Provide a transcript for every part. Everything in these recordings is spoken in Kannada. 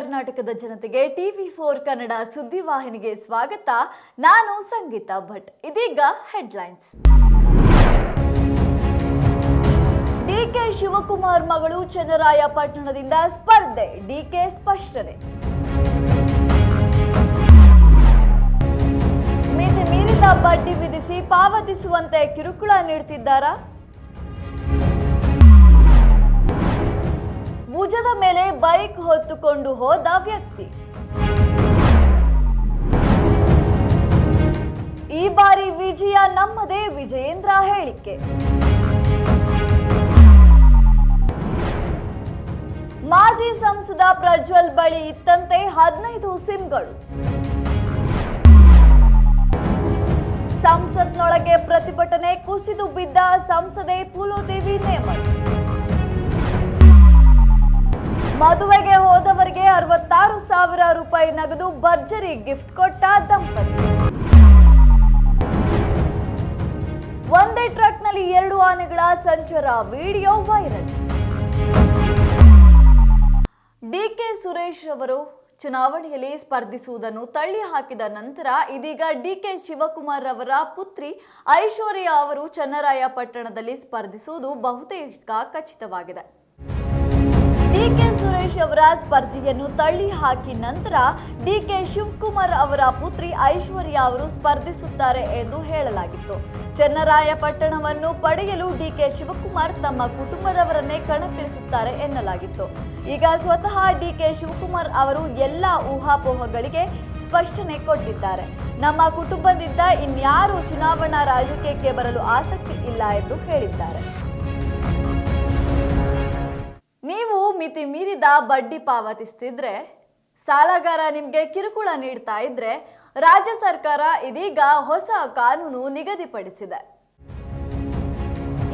ಕರ್ನಾಟಕದ ಜನತೆಗೆ ಟಿವಿ ಫೋರ್ ಕನ್ನಡ ಸುದ್ದಿವಾಹಿನಿಗೆ ಸ್ವಾಗತ. ನಾನು ಸಂಗೀತಾ ಭಟ್. ಇದೀಗ ಹೆಡ್ಲೈನ್ಸ್. ಡಿಕೆ ಶಿವಕುಮಾರ್ ಮಗಳು ಚನ್ನರಾಯಪಟ್ಟಣದಿಂದ ಸ್ಪರ್ಧೆ. ಡಿಕೆ ಸ್ಪಷ್ಟನೆ. ಮಿತಿ ಮೀರಿದ ಬಡ್ಡಿ ವಿಧಿಸಿ ಪಾವತಿಸುವಂತೆ ಕಿರುಕುಳ ನೀಡುತ್ತಿದ್ದಾರಾ ಭುಜದ ಮೇಲೆ ಬೈಕ್ ಹೊತ್ತುಕೊಂಡು ಹೋದ ವ್ಯಕ್ತಿ. ಈ ಬಾರಿ ವಿಜಯ ನಮ್ಮದೇ ವಿಜಯೇಂದ್ರ ಹೇಳಿಕೆ. ಮಾಜಿ ಸಂಸದ ಪ್ರಜ್ವಲ್ ಬಳಿ ಇತ್ತಂತೆ ಹದಿನೈದು ಸಿಮ್ಗಳು. ಸಂಸತ್ನೊಳಗೆ ಪ್ರತಿಭಟನೆ ಕುಸಿದು ಬಿದ್ದ ಸಂಸದೆ ಪುಲೋದೇವಿ ನೇಮತ್ ಮದುವೆಗೆ ಹೋದವರಿಗೆ ಅರವತ್ತಾರು ಸಾವಿರ ರೂಪಾಯಿ ನಗದು ಭರ್ಜರಿ ಗಿಫ್ಟ್ ಕೊಟ್ಟ ದಂಪತಿ. ಒಂದೇ ಟ್ರಕ್ನಲ್ಲಿ ಎರಡು ಆನೆಗಳ ಸಂಚಾರ ವಿಡಿಯೋ ವೈರಲ್. ಡಿಕೆ ಸುರೇಶ್ ಅವರು ಚುನಾವಣೆಯಲ್ಲಿ ಸ್ಪರ್ಧಿಸುವುದನ್ನು ತಳ್ಳಿ ಹಾಕಿದ ನಂತರ ಇದೀಗ ಡಿಕೆ ಶಿವಕುಮಾರ್ ಅವರ ಪುತ್ರಿ ಐಶ್ವರ್ಯ ಅವರು ಚನ್ನರಾಯಪಟ್ಟಣದಲ್ಲಿ ಸ್ಪರ್ಧಿಸುವುದು ಬಹುತೇಕ ಖಚಿತವಾಗಿದೆ. ಡಿಕೆ ಸುರೇಶ್ ಅವರ ಸ್ಪರ್ಧೆಯನ್ನು ತಳ್ಳಿ ಹಾಕಿ ನಂತರ ಡಿಕೆ ಶಿವಕುಮಾರ್ ಅವರ ಪುತ್ರಿ ಐಶ್ವರ್ಯ ಅವರು ಸ್ಪರ್ಧಿಸುತ್ತಾರೆ ಎಂದು ಹೇಳಲಾಗಿತ್ತು. ಚನ್ನರಾಯಪಟ್ಟಣವನ್ನು ಪಡೆಯಲು ಡಿಕೆ ಶಿವಕುಮಾರ್ ತಮ್ಮ ಕುಟುಂಬದವರನ್ನೇ ಕಣಕ್ಕಿಳಿಸುತ್ತಾರೆ ಎನ್ನಲಾಗಿತ್ತು. ಈಗ ಸ್ವತಃ ಡಿಕೆ ಶಿವಕುಮಾರ್ ಅವರು ಎಲ್ಲ ಊಹಾಪೋಹಗಳಿಗೆ ಸ್ಪಷ್ಟನೆ ಕೊಟ್ಟಿದ್ದಾರೆ. ನಮ್ಮ ಕುಟುಂಬದಿಂದ ಇನ್ಯಾರೂ ಚುನಾವಣಾ ರಾಜಕೀಯಕ್ಕೆ ಬರಲು ಆಸಕ್ತಿ ಇಲ್ಲ ಎಂದು ಹೇಳಿದ್ದಾರೆ. ಮಿತಿ ಮೀರಿದ ಬಡ್ಡಿ ಪಾವತಿಸ್ತಿದ್ರೆ, ಸಾಲಗಾರ ನಿಮಗೆ ಕಿರುಕುಳ ನೀಡ್ತಾ ಇದ್ರೆ, ರಾಜ್ಯ ಸರ್ಕಾರ ಇದೀಗ ಹೊಸ ಕಾನೂನು ನಿಗದಿಪಡಿಸಿದೆ.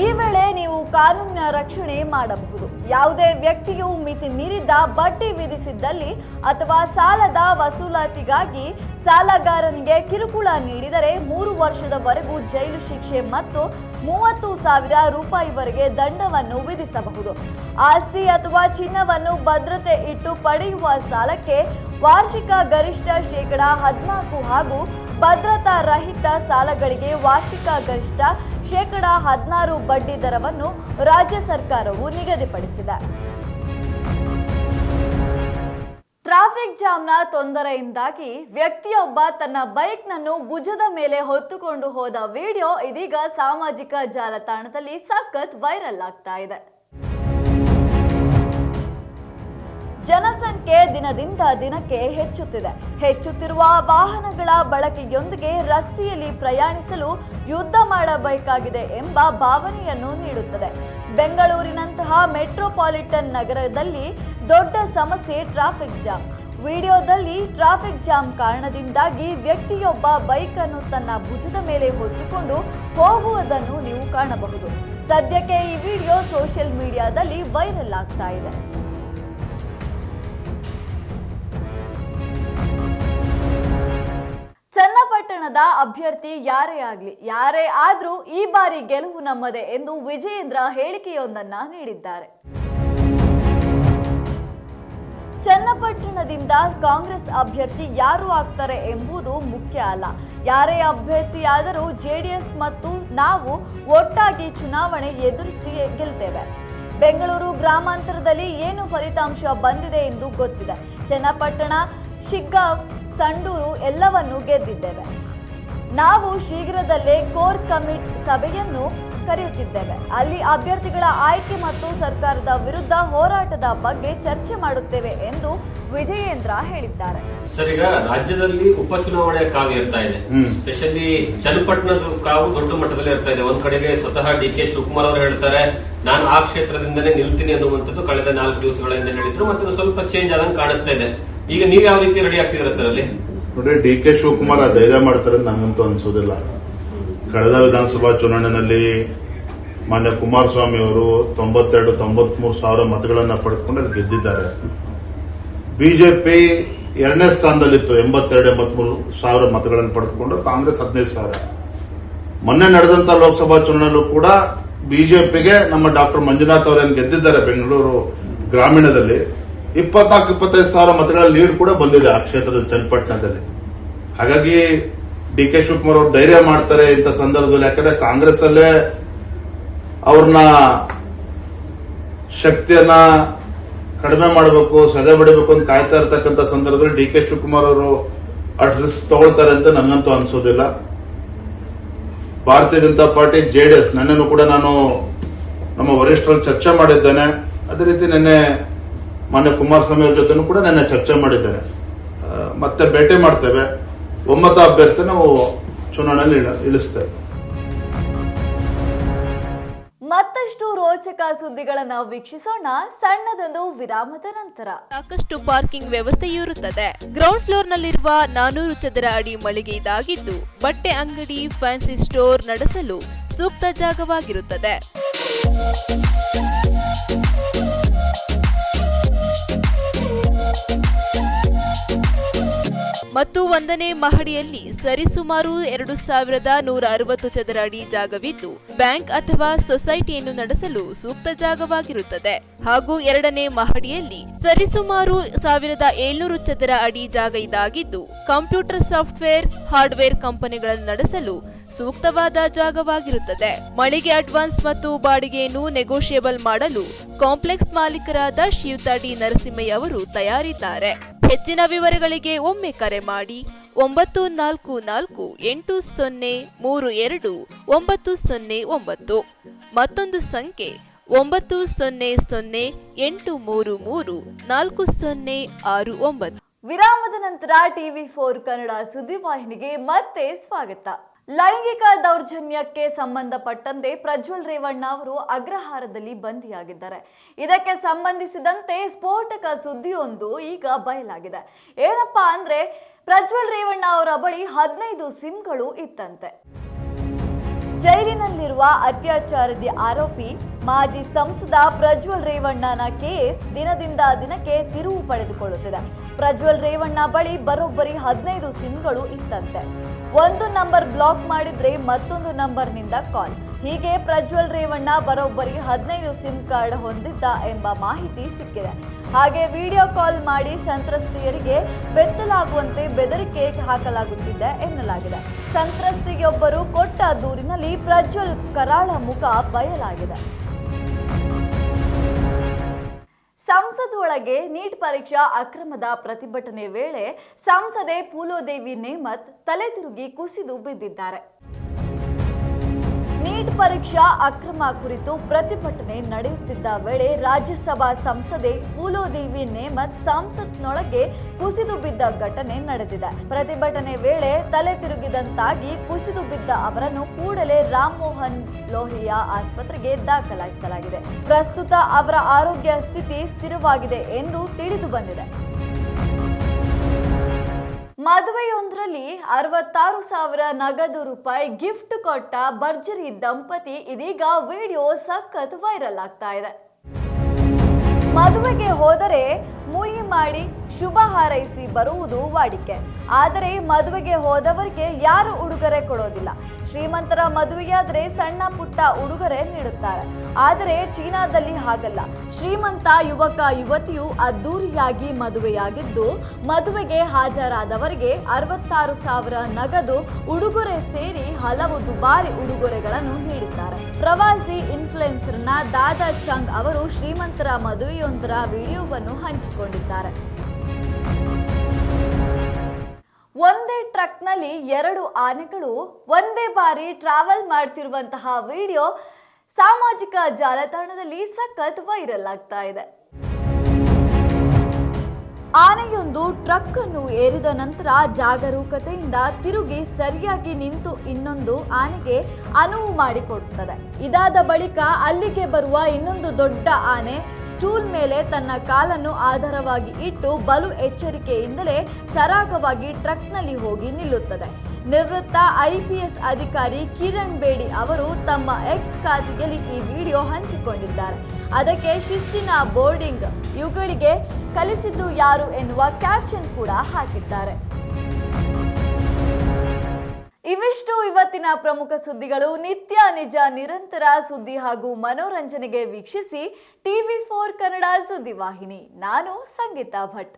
ಈ ವೇಳೆ ನೀವು ಕಾನೂನಿನ ರಕ್ಷಣೆ ಮಾಡಬಹುದು. ಯಾವುದೇ ವ್ಯಕ್ತಿಯು ಮಿತಿ ಮೀರಿದ ಬಡ್ಡಿ ವಿಧಿಸಿದ್ದಲ್ಲಿ ಅಥವಾ ಸಾಲದ ವಸೂಲಾತಿಗಾಗಿ ಸಾಲಗಾರನಿಗೆ ಕಿರುಕುಳ ನೀಡಿದರೆ ಮೂರು ವರ್ಷದವರೆಗೂ ಜೈಲು ಶಿಕ್ಷೆ ಮತ್ತು ಮೂವತ್ತು ಸಾವಿರ ರೂಪಾಯಿವರೆಗೆ ದಂಡವನ್ನು ವಿಧಿಸಬಹುದು. ಆಸ್ತಿ ಅಥವಾ ಚಿನ್ನವನ್ನು ಭದ್ರತೆ ಇಟ್ಟು ಪಡೆಯುವ ಸಾಲಕ್ಕೆ ವಾರ್ಷಿಕ ಗರಿಷ್ಠ ಶೇಕಡ ಹದಿನಾಲ್ಕು ಹಾಗೂ ಭದ್ರತಾ ರಹಿತ ಸಾಲಗಳಿಗೆ ವಾರ್ಷಿಕ ಗರಿಷ್ಠ ಶೇಕಡ ಹದಿನಾರು ಬಡ್ಡಿ ದರವನ್ನು ರಾಜ್ಯ ಸರ್ಕಾರವು ನಿಗದಿಪಡಿಸಿದೆ. ಟ್ರಾಫಿಕ್ ಜಾಮ್ನ ತೊಂದರೆಯಿಂದಾಗಿ ವ್ಯಕ್ತಿಯೊಬ್ಬ ತನ್ನ ಬೈಕ್ನನ್ನು ಭುಜದ ಮೇಲೆ ಹೊತ್ತುಕೊಂಡು ಹೋದ ವಿಡಿಯೋ ಇದೀಗ ಸಾಮಾಜಿಕ ಜಾಲತಾಣದಲ್ಲಿ ಸಖತ್ ವೈರಲ್ ಆಗ್ತಾ ಇದೆ. ಜನಸಂಖ್ಯೆ ದಿನದಿಂದ ದಿನಕ್ಕೆ ಹೆಚ್ಚುತ್ತಿದೆ. ಹೆಚ್ಚುತ್ತಿರುವ ವಾಹನಗಳ ಬಳಕೆಯೊಂದಿಗೆ ರಸ್ತೆಯಲ್ಲಿ ಪ್ರಯಾಣಿಸಲು ಯುದ್ಧ ಮಾಡಬೇಕಾಗಿದೆ ಎಂಬ ಭಾವನೆಯನ್ನು ನೀಡುತ್ತದೆ. ಬೆಂಗಳೂರಿನಂತಹ ಮೆಟ್ರೋಪಾಲಿಟನ್ ನಗರದಲ್ಲಿ ದೊಡ್ಡ ಸಮಸ್ಯೆ, ಟ್ರಾಫಿಕ್ ಜಾಮ್. ವಿಡಿಯೋದಲ್ಲಿ ಟ್ರಾಫಿಕ್ ಜಾಮ್ ಕಾರಣದಿಂದಾಗಿ ವ್ಯಕ್ತಿಯೊಬ್ಬ ಬೈಕ್ ಅನ್ನು ತನ್ನ ಭುಜದ ಮೇಲೆ ಹೊತ್ತುಕೊಂಡು ಹೋಗುವುದನ್ನು ನೀವು ಕಾಣಬಹುದು. ಸದ್ಯಕ್ಕೆ ಈ ವಿಡಿಯೋ ಸೋಷಿಯಲ್ ಮೀಡಿಯಾದಲ್ಲಿ ವೈರಲ್ ಆಗ್ತಾ ಇದೆ. ಚನ್ನಪಟ್ಟಣದ ಅಭ್ಯರ್ಥಿ ಯಾರೇ ಆಗಲಿ, ಯಾರೇ ಆದ್ರೂ ಈ ಬಾರಿ ಗೆಲುವು ನಮ್ಮದೇ ಎಂದು ವಿಜಯೇಂದ್ರ ಹೇಳಿಕೆಯೊಂದನ್ನ ನೀಡಿದ್ದಾರೆ. ಚನ್ನಪಟ್ಟಣದಿಂದ ಕಾಂಗ್ರೆಸ್ ಅಭ್ಯರ್ಥಿ ಯಾರು ಆಗ್ತಾರೆ ಎಂಬುದು ಮುಖ್ಯ ಅಲ್ಲ. ಯಾರೇ ಅಭ್ಯರ್ಥಿಯಾದರೂ ಜೆಡಿಎಸ್ ಮತ್ತು ನಾವು ಒಟ್ಟಾಗಿ ಚುನಾವಣೆ ಎದುರಿಸಿ ಗೆಲ್ತೇವೆ. ಬೆಂಗಳೂರು ಗ್ರಾಮಾಂತರದಲ್ಲಿ ಏನು ಫಲಿತಾಂಶ ಬಂದಿದೆ ಎಂದು ಗೊತ್ತಿದೆ. ಚನ್ನಪಟ್ಟಣ ಶಿಗ್ಗಾಂವ್ ಸಂಡೂರು ಎಲ್ಲವನ್ನು ಗೆದ್ದಿದ್ದೇವೆ. ನಾವು ಶೀಘ್ರದಲ್ಲೇ ಕೋರ್ ಕಮಿಟ್ ಸಭೆಯನ್ನು ಕರೆಯುತ್ತಿದ್ದೇವೆ. ಅಲ್ಲಿ ಅಭ್ಯರ್ಥಿಗಳ ಆಯ್ಕೆ ಮತ್ತು ಸರ್ಕಾರದ ವಿರುದ್ಧ ಹೋರಾಟದ ಬಗ್ಗೆ ಚರ್ಚೆ ಮಾಡುತ್ತೇವೆ ಎಂದು ವಿಜಯೇಂದ್ರ ಹೇಳಿದ್ದಾರೆ. ಸರ್ ಈಗ ರಾಜ್ಯದಲ್ಲಿ ಉಪಚುನಾವಣೆ ಕಾವು ಇರ್ತಾ ಇದೆ. ಸ್ಪೆಷಲಿ ಚನ್ನಪಟ್ಟಣದ ಕಾವು ದೊಡ್ಡ ಮಟ್ಟದಲ್ಲಿ ಇರ್ತಾ ಇದೆ. ಒಂದ್ ಕಡೆಗೆ ಸ್ವತಃ ಡಿ ಕೆ ಶಿವಕುಮಾರ್ ಅವರು ಹೇಳ್ತಾರೆ ನಾನು ಆ ಕ್ಷೇತ್ರದಿಂದಲೇ ನಿಲ್ತೀನಿ ಅನ್ನುವಂಥದ್ದು ಕಳೆದ ನಾಲ್ಕು ದಿವಸಗಳಿಂದ ಹೇಳಿದ್ರು. ಮತ್ತೆ ಸ್ವಲ್ಪ ಚೇಂಜ್ ಆದಂಗೆ ಕಾಣಿಸ್ತಾ ಇದೆ. ಈಗ ನೀವು ಯಾವ ರೀತಿ ರೆಡಿ ಆಗ್ತಿದ್ದೀರಾ ಸರ್ ಅಲ್ಲಿ? ನೋಡಿ ಡಿ ಕೆ ಶಿವಕುಮಾರ್ ಧೈರ್ಯ ಮಾಡ್ತಾರೆ ಅಂತ ನಂಗಂತೂ ಅನ್ಸೋದಿಲ್ಲ. ಕಳೆದ ವಿಧಾನಸಭಾ ಚುನಾವಣೆಯಲ್ಲಿ ಮಾನ್ಯ ಕುಮಾರಸ್ವಾಮಿ ಅವರು ತೊಂಬತ್ತೆರಡು, ತೊಂಬತ್ಮೂರು ಸಾವಿರ ಮತಗಳನ್ನು ಪಡೆದುಕೊಂಡು ಅಲ್ಲಿ ಗೆದ್ದಿದ್ದಾರೆ. ಬಿಜೆಪಿ ಎರಡನೇ ಸ್ಥಾನದಲ್ಲಿತ್ತು. ಎಂಬತ್ತೆರಡು, ಎಂಬತ್ಮೂರು ಸಾವಿರ ಮತಗಳನ್ನು ಪಡೆದುಕೊಂಡು ಕಾಂಗ್ರೆಸ್ ಹದಿನೈದು ಸಾವಿರ. ಮೊನ್ನೆ ನಡೆದಂತ ಲೋಕಸಭಾ ಚುನಾವಣೆಯಲ್ಲೂ ಕೂಡ ಬಿಜೆಪಿಗೆ ನಮ್ಮ ಡಾಕ್ಟರ್ ಮಂಜುನಾಥ್ ಅವರೇನು ಗೆದ್ದಿದ್ದಾರೆ ಬೆಂಗಳೂರು ಗ್ರಾಮೀಣದಲ್ಲಿ ಇಪ್ಪತ್ನಾಲ್ಕು, ಇಪ್ಪತ್ತೈದು ಸಾವಿರ ಮತಗಳ ಲೀಡ್ ಕೂಡ ಬಂದಿದೆ ಆ ಕ್ಷೇತ್ರದ ಚನ್ನಪಟ್ಟಣದಲ್ಲಿ. ಹಾಗಾಗಿ ಡಿ ಕೆ ಶಿವಕುಮಾರ್ ಅವರು ಧೈರ್ಯ ಮಾಡ್ತಾರೆ ಇಂಥ ಸಂದರ್ಭದಲ್ಲಿ. ಯಾಕಂದ್ರೆ ಕಾಂಗ್ರೆಸ್ ಅಲ್ಲೇ ಅವ್ರನ್ನ ಶಕ್ತಿಯನ್ನ ಕಡಿಮೆ ಮಾಡಬೇಕು ಸದೆ ಬಡಿಬೇಕು ಅಂತ ಕಾಯ್ತಾ ಇರ್ತಕ್ಕಂಥ ಸಂದರ್ಭದಲ್ಲಿ ಡಿ ಕೆ ಶಿವಕುಮಾರ್ ಅವರು ಅಟ್ ರಿಸ್ಕ್ ತಗೊಳ್ತಾರೆ ಅಂತ ನನಗಂತೂ ಅನ್ಸೋದಿಲ್ಲ. ಭಾರತೀಯ ಜನತಾ ಪಾರ್ಟಿ ಜೆಡಿಎಸ್ ನನ್ನನ್ನು ಕೂಡ ನಾನು ನಮ್ಮ ವರಿಷ್ಠರಲ್ಲಿ ಚರ್ಚೆ ಮಾಡಿದ್ದೇನೆ. ಅದೇ ರೀತಿ ನಿನ್ನೆ ಮಾನ್ಯ ಕುಮಾರಸ್ವಾಮಿ ಅವ್ರ ಜೊತೆ ಕೂಡ ನಿನ್ನೆ ಚರ್ಚೆ ಮಾಡಿದ್ದೇನೆ ಮತ್ತೆ ಭೇಟಿ ಮಾಡ್ತೇವೆ. ಒಮ್ಮತ ಅಭ್ಯರ್ಥಿ ನಾವು ಚುನಾವಣೆಯಲ್ಲಿ ಇಳ- ಇಳಿಸ್ತೇವೆ. ಮತ್ತಷ್ಟು ರೋಚಕ ಸುದ್ದಿಗಳನ್ನ ವೀಕ್ಷಿಸೋಣ ಸಣ್ಣದೊಂದು ವಿರಾಮದ ನಂತರ. ಸಾಕಷ್ಟು ಪಾರ್ಕಿಂಗ್ ವ್ಯವಸ್ಥೆಯೂ ಇರುತ್ತದೆ. ಗ್ರೌಂಡ್ ಫ್ಲೋರ್ ನಲ್ಲಿರುವ ನಾನೂರು ಚದರ ಅಡಿ ಮಳಿಗೆ ಇದಾಗಿದ್ದು ಬಟ್ಟೆ ಅಂಗಡಿ ಫ್ಯಾನ್ಸಿ ಸ್ಟೋರ್ ನಡೆಸಲು ಸೂಕ್ತ ಜಾಗವಾಗಿರುತ್ತದೆ. ಮತ್ತು ಒಂದನೇ ಮಹಡಿಯಲ್ಲಿ ಸರಿಸುಮಾರು ಎರಡು ಸಾವಿರದ ನೂರ ಅರವತ್ತು ಚದರ ಅಡಿ ಜಾಗವಿದ್ದು, ಬ್ಯಾಂಕ್ ಅಥವಾ ಸೊಸೈಟಿಯನ್ನು ನಡೆಸಲು ಸೂಕ್ತ ಜಾಗವಾಗಿರುತ್ತದೆ. ಹಾಗೂ ಎರಡನೇ ಮಹಡಿಯಲ್ಲಿ ಸರಿಸುಮಾರು ಸಾವಿರದ ಏಳ್ನೂರು ಚದರ ಅಡಿ ಜಾಗ ಇದಾಗಿದ್ದು, ಕಂಪ್ಯೂಟರ್ ಸಾಫ್ಟ್ವೇರ್, ಹಾರ್ಡ್ವೇರ್ ಕಂಪನಿಗಳನ್ನು ನಡೆಸಲು ಸೂಕ್ತವಾದ ಜಾಗವಾಗಿರುತ್ತದೆ. ಮಳಿಗೆ ಅಡ್ವಾನ್ಸ್ ಮತ್ತು ಬಾಡಿಗೆಯನ್ನು ನೆಗೋಷಿಯೇಬಲ್ ಮಾಡಲು ಕಾಂಪ್ಲೆಕ್ಸ್ ಮಾಲೀಕರಾದ ಶ್ರೀಯುತ ಡಿ ನರಸಿಂಹಯ್ಯ ಅವರು ತಯಾರಿದ್ದಾರೆ. ಹೆಚ್ಚಿನ ವಿವರಗಳಿಗೆ ಒಮ್ಮೆ ಕರೆ ಮಾಡಿ, ಒಂಬತ್ತು ನಾಲ್ಕು ನಾಲ್ಕು ಎಂಟು ಸೊನ್ನೆ ಮೂರು ಎರಡು ಒಂಬತ್ತು ಸೊನ್ನೆ ಒಂಬತ್ತು. ಮತ್ತೊಂದು ಸಂಖ್ಯೆ ಒಂಬತ್ತು ಸೊನ್ನೆ ಸೊನ್ನೆ ಎಂಟು ಮೂರು ಮೂರು ನಾಲ್ಕು ಸೊನ್ನೆ ಆರು ಒಂಬತ್ತು. ವಿರಾಮದ ನಂತರ ಟಿವಿ ಫೋರ್ ಕನ್ನಡ ಸುದ್ದಿವಾಹಿನಿಗೆ ಮತ್ತೆ ಸ್ವಾಗತ. ಲೈಂಗಿಕ ದೌರ್ಜನ್ಯಕ್ಕೆ ಸಂಬಂಧಪಟ್ಟಂತೆ ಪ್ರಜ್ವಲ್ ರೇವಣ್ಣ ಅವರು ಅಗ್ರಹಾರದಲ್ಲಿ ಬಂಧಿಯಾಗಿದ್ದಾರೆ. ಇದಕ್ಕೆ ಸಂಬಂಧಿಸಿದಂತೆ ಸ್ಫೋಟಕ ಸುದ್ದಿಯೊಂದು ಈಗ ಬಯಲಾಗಿದೆ. ಏನಪ್ಪಾ ಅಂದ್ರೆ ಪ್ರಜ್ವಲ್ ರೇವಣ್ಣ ಅವರ ಬಳಿ ಹದಿನೈದು ಸಿಮ್ಗಳು ಇತ್ತಂತೆ. ಜೈಲಿನಲ್ಲಿರುವ ಅತ್ಯಾಚಾರದ ಆರೋಪಿ ಮಾಜಿ ಸಂಸದ ಪ್ರಜ್ವಲ್ ರೇವಣ್ಣನ ಕೇಸ್ ದಿನದಿಂದ ದಿನಕ್ಕೆ ತಿರುವು ಪಡೆದುಕೊಳ್ಳುತ್ತಿದೆ. ಪ್ರಜ್ವಲ್ ರೇವಣ್ಣ ಬಳಿ ಬರೋಬ್ಬರಿ ಹದಿನೈದು ಸಿಮ್ಗಳು ಇತ್ತಂತೆ ಒಂದು ನಂಬರ್ ಬ್ಲಾಕ್ ಮಾಡಿದ್ರೆ ಮತ್ತೊಂದು ನಂಬರ್ನಿಂದ ಕಾಲ್. ಹೀಗೆ ಪ್ರಜ್ವಲ್ ರೇವಣ್ಣ ಬರೋಬ್ಬರಿ ಹದಿನೈದು ಸಿಮ್ ಕಾರ್ಡ್ ಹೊಂದಿದ್ದ ಎಂಬ ಮಾಹಿತಿ ಸಿಕ್ಕಿದೆ. ಹಾಗೆ ವಿಡಿಯೋ ಕಾಲ್ ಮಾಡಿ ಸಂತ್ರಸ್ತೆಯರಿಗೆ ಬೆತ್ತಲಾಗುವಂತೆ ಬೆದರಿಕೆ ಹಾಕಲಾಗುತ್ತಿದೆ ಎನ್ನಲಾಗಿದೆ. ಸಂತ್ರಸ್ತೆಯೊಬ್ಬರು ಕೊಟ್ಟ ದೂರಿನಲ್ಲಿ ಪ್ರಜ್ವಲ್ ಕರಾಳ ಮುಖ ಬಯಲಾಗಿದೆ. ಸಂಸತ್ ಒಳಗೆ ನೀಟ್ ಪರೀಕ್ಷಾ ಅಕ್ರಮದ ಪ್ರತಿಭಟನೆ ವೇಳೆ ಸಂಸದೆ ಪೂಲೋದೇವಿ ನೇಮತ್ ತಲೆ ತಿರುಗಿ ಕುಸಿದು ಬಿದ್ದಿದ್ದಾರೆ. ಪರೀಕ್ಷಾ ಅಕ್ರಮ ಕುರಿತು ಪ್ರತಿಭಟನೆ ನಡೆಯುತ್ತಿದ್ದ ವೇಳೆ ರಾಜ್ಯಸಭಾ ಸಂಸದೆ ಫೂಲೋದೇವಿ ನೇಮತ್ ಸಂಸತ್ನೊಳಗೆ ಕುಸಿದು ಬಿದ್ದ ಘಟನೆ ನಡೆದಿದೆ. ಪ್ರತಿಭಟನೆ ವೇಳೆ ತಲೆ ತಿರುಗಿದಂತಾಗಿ ಕುಸಿದು ಬಿದ್ದ ಅವರನ್ನು ಕೂಡಲೇ ರಾಮ್ ಮೋಹನ್ ಲೋಹಿಯಾ ಆಸ್ಪತ್ರೆಗೆ ದಾಖಲಿಸಲಾಗಿದೆ. ಪ್ರಸ್ತುತ ಅವರ ಆರೋಗ್ಯ ಸ್ಥಿತಿ ಸ್ಥಿರವಾಗಿದೆ ಎಂದು ತಿಳಿದು ಬಂದಿದೆ. ಮದುವೆಯೊಂದರಲ್ಲಿ ಅರವತ್ತಾರು ಸಾವಿರ ನಗದು ರೂಪಾಯಿ ಗಿಫ್ಟ್ ಕೊಟ್ಟ ಭರ್ಜರಿ ದಂಪತಿ ಇದೀಗ ವಿಡಿಯೋ ಸಖತ್ ವೈರಲ್ ಆಗ್ತಾ ಇದೆ. ಮದುವೆಗೆ ಹೋದರೆ ಮುಯಿ ಮಾಡಿ ಶುಭ ಹಾರೈಸಿ ಬರುವುದು ವಾಡಿಕೆ. ಆದರೆ ಮದುವೆಗೆ ಹೋದವರಿಗೆ ಯಾರು ಉಡುಗೊರೆ ಕೊಡೋದಿಲ್ಲ. ಶ್ರೀಮಂತರ ಮದುವೆಯಾದರೆ ಸಣ್ಣ ಪುಟ್ಟ ಉಡುಗೊರೆ ನೀಡುತ್ತಾರೆ. ಆದರೆ ಚೀನಾದಲ್ಲಿ ಹಾಗಲ್ಲ. ಶ್ರೀಮಂತ ಯುವಕ ಯುವತಿಯು ಅದ್ದೂರಿಯಾಗಿ ಮದುವೆಯಾಗಿದ್ದು, ಮದುವೆಗೆ ಹಾಜರಾದವರಿಗೆ ಅರವತ್ತಾರು ಸಾವಿರ ನಗದು ಉಡುಗೊರೆ ಸೇರಿ ಹಲವು ದುಬಾರಿ ಉಡುಗೊರೆಗಳನ್ನು ನೀಡಿದ್ದಾರೆ. ಪ್ರವಾಸಿ ಇನ್ಫ್ಲುಯೆನ್ಸರ್ನ ದಾದಾ ಚಂಗ್ ಅವರು ಶ್ರೀಮಂತರ ಮದುವೆಯೊಂದರ ವಿಡಿಯೋವನ್ನು ಹಂಚಿಕೊಂಡಿದ್ದಾರೆ. ಒಂದೇ ಟ್ರಕ್ನಲ್ಲಿ ಎರಡು ಆನೆಗಳು ಒಂದೇ ಬಾರಿ ಟ್ರಾವೆಲ್ ಮಾಡ್ತಿರುವಂತಹ ವಿಡಿಯೋ ಸಾಮಾಜಿಕ ಜಾಲತಾಣದಲ್ಲಿ ಸಖತ್ ವೈರಲ್ ಆಗ್ತಾ ಇದೆ. ಆನೆಯೊಂದು ಟ್ರಕ್ ಅನ್ನು ಏರಿದ ನಂತರ ಜಾಗರೂಕತೆಯಿಂದ ತಿರುಗಿ ಸರಿಯಾಗಿ ನಿಂತು ಇನ್ನೊಂದು ಆನೆಗೆ ಅನುವು ಮಾಡಿಕೊಡುತ್ತದೆ. ಇದಾದ ಬಳಿಕ ಅಲ್ಲಿಗೆ ಬರುವ ಇನ್ನೊಂದು ದೊಡ್ಡ ಆನೆ ಸ್ಟೂಲ್ ಮೇಲೆ ತನ್ನ ಕಾಲನ್ನು ಆಧಾರವಾಗಿ ಇಟ್ಟು ಬಲು ಎಚ್ಚರಿಕೆಯಿಂದಲೇ ಸರಾಗವಾಗಿ ಟ್ರಕ್ನಲ್ಲಿ ಹೋಗಿ ನಿಲ್ಲುತ್ತದೆ. ನಿವೃತ್ತ ಐಪಿಎಸ್ ಅಧಿಕಾರಿ ಕಿರಣ್ ಬೇಡಿ ಅವರು ತಮ್ಮ ಎಕ್ಸ್ ಖಾತೆಯಲ್ಲಿ ಈ ವಿಡಿಯೋ ಹಂಚಿಕೊಂಡಿದ್ದಾರೆ. ಅದಕ್ಕೆ ಶಿಸ್ತಿನ ಬೋರ್ಡಿಂಗ್ ಇವುಗಳಿಗೆ ಕಲಿಸಿದ್ದು ಯಾರು ಎನ್ನುವ ಕ್ಯಾಪ್ಷನ್ ಕೂಡ ಹಾಕಿದ್ದಾರೆ. ಇವಿಷ್ಟು ಇವತ್ತಿನ ಪ್ರಮುಖ ಸುದ್ದಿಗಳು. ನಿತ್ಯ, ನಿಜ, ನಿರಂತರ ಸುದ್ದಿ ಹಾಗೂ ಮನೋರಂಜನೆಗೆ ವೀಕ್ಷಿಸಿ ಟಿವಿ ಫೋರ್ ಕನ್ನಡ ಸುದ್ದಿವಾಹಿನಿ. ನಾನು ಸಂಗೀತಾ ಭಟ್.